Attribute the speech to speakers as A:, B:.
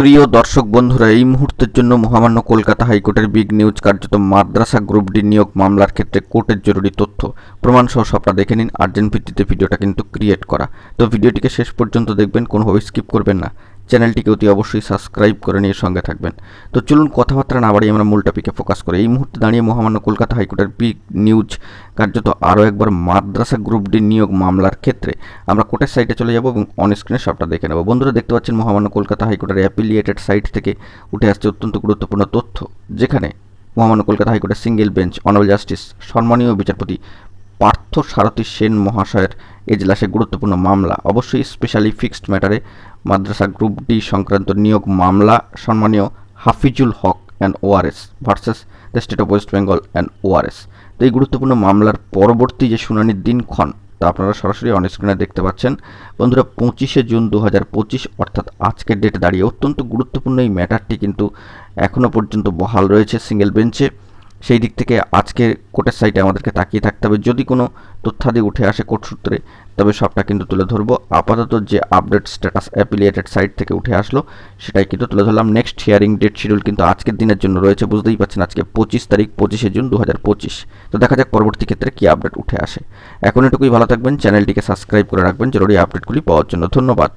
A: প্রিয় দর্শক বন্ধুরা, এই মুহূর্তের জন্য মহামান্য কলকাতা হাইকোর্টের বিগ নিউজ কার্যত মাদ্রাসা গ্রুপ ডি নিয়োগ মামলার ক্ষেত্রে কোর্টের জরুরি তথ্য। প্রমাণ সহ সবটা দেখে নিন। আর্জেন্ট ভিত্তিতে ভিডিওটা কিন্তু ক্রিয়েট করা। তো ভিডিওটিকে শেষ পর্যন্ত দেখবেন কোনোভাবে স্কিপ করবেন না। চ্যানেলটিকে অতি অবশ্যই সাবস্ক্রাইব করে নিয়ে সঙ্গে থাকবেন। তো চলুন কথাবার্তা না বাড়িয়ে আমরা মূল টপিকে ফোকাস করি। এই মুহূর্তে দাঁড়িয়ে মহামান্য কলকাতা হাইকোর্টের বিগ নিউজ কার্যত আরও একবার মাদ্রাসা গ্রুপ ডি নিয়োগ মামলার ক্ষেত্রে আমরা কোর্টের সাইটে চলে যাব এবং অন স্ক্রিনে সবটা দেখে নেব। বন্ধুরা, দেখতে পাচ্ছেন মহামান্য কলকাতা হাইকোর্টের অ্যাপিলিয়েটেড সাইট থেকে উঠে আসছে অত্যন্ত গুরুত্বপূর্ণ তথ্য, যেখানে মহামান্য কলকাতা হাইকোর্টের সিঙ্গেল বেঞ্চ অনারেবল জাস্টিস সম্মানীয় বিচারপতি পার্থ সারথী সেন মহাশয়ের এজলাসে গুরুত্বপূর্ণ মামলা। অবশ্যই স্পেশালি ফিক্সড ম্যাটারে মাদ্রাসা গ্রুপ ডি সংক্রান্ত নিয়োগ মামলা সম্মানীয় Hafizul Haque and ORS versus the state of West Bengal and ORS তো এই গুরুত্বপূর্ণ মামলার পরবর্তী যে শুনানির দিনক্ষণ, তা আপনারা সরাসরি অন স্ক্রিনে দেখতে পাচ্ছেন। বন্ধুরা, পঁচিশে জুন দু হাজার পঁচিশ, অর্থাৎ আজকের ডেটে দাঁড়িয়ে অত্যন্ত গুরুত্বপূর্ণ এই ম্যাটারটি কিন্তু এখনও পর্যন্ত বহাল রয়েছে সিঙ্গেল বেঞ্চে সেই দিক থেকে আজকে কোর্টের সাইটে আমাদেরকে তাকিয়ে থাকতে হবে। যদি কোনো তথ্যাদি উঠে আসে কোর্ট সূত্রে, তবে সবটা কিন্তু তুলে ধরবো। আপাতত যে আপডেট স্ট্যাটাস অ্যাপিলিয়েটেড সাইট থেকে উঠে আসলো, সেটাই কিন্তু তুলে ধরলাম। নেক্সট হিয়ারিং ডেট শিডিউল কিন্তু আজকের দিনের জন্য রয়েছে। বুঝতেই পারছেন আজকে পঁচিশ তারিখ, পঁচিশে জুন দু হাজার পঁচিশ। তো দেখা যাক পরবর্তী ক্ষেত্রে কী আপডেট উঠে আসে। এখন এটুকুই ভালো থাকবেন। চ্যানেলটিকে সাবস্ক্রাইব করে রাখবেন। জরুরি আপডেটগুলি পাওয়ার জন্য ধন্যবাদ।